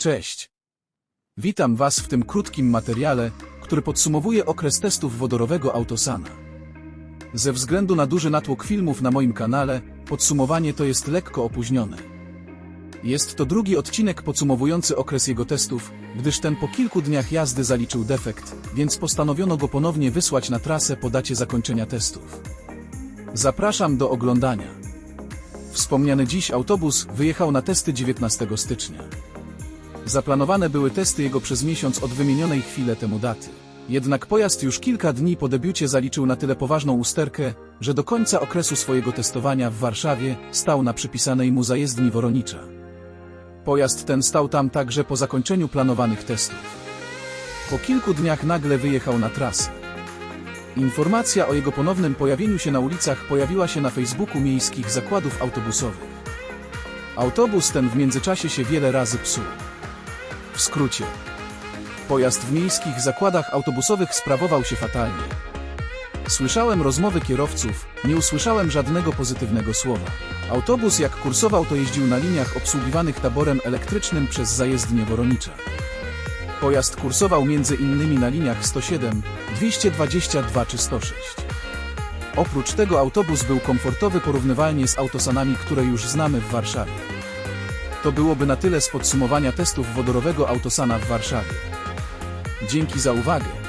Cześć. Witam Was w tym krótkim materiale, który podsumowuje okres testów wodorowego Autosana. Ze względu na duży natłok filmów na moim kanale, podsumowanie to jest lekko opóźnione. Jest to drugi odcinek podsumowujący okres jego testów, gdyż ten po kilku dniach jazdy zaliczył defekt, więc postanowiono go ponownie wysłać na trasę po dacie zakończenia testów. Zapraszam do oglądania. Wspomniany dziś autobus wyjechał na testy 19 stycznia. Zaplanowane były testy jego przez miesiąc od wymienionej chwilę temu daty. Jednak pojazd już kilka dni po debiucie zaliczył na tyle poważną usterkę, że do końca okresu swojego testowania w Warszawie stał na przypisanej mu zajezdni Woronicza. Pojazd ten stał tam także po zakończeniu planowanych testów. Po kilku dniach nagle wyjechał na trasę. Informacja o jego ponownym pojawieniu się na ulicach pojawiła się na Facebooku miejskich zakładów autobusowych. Autobus ten w międzyczasie się wiele razy psuł. W skrócie. Pojazd w miejskich zakładach autobusowych sprawował się fatalnie. Słyszałem rozmowy kierowców, nie usłyszałem żadnego pozytywnego słowa. Autobus jak kursował to jeździł na liniach obsługiwanych taborem elektrycznym przez zajezdnię Woronicza. Pojazd kursował między innymi na liniach 107, 222 czy 106. Oprócz tego autobus był komfortowy porównywalnie z autosanami, które już znamy w Warszawie. To byłoby na tyle z podsumowania testów wodorowego autosana w Warszawie. Dzięki za uwagę.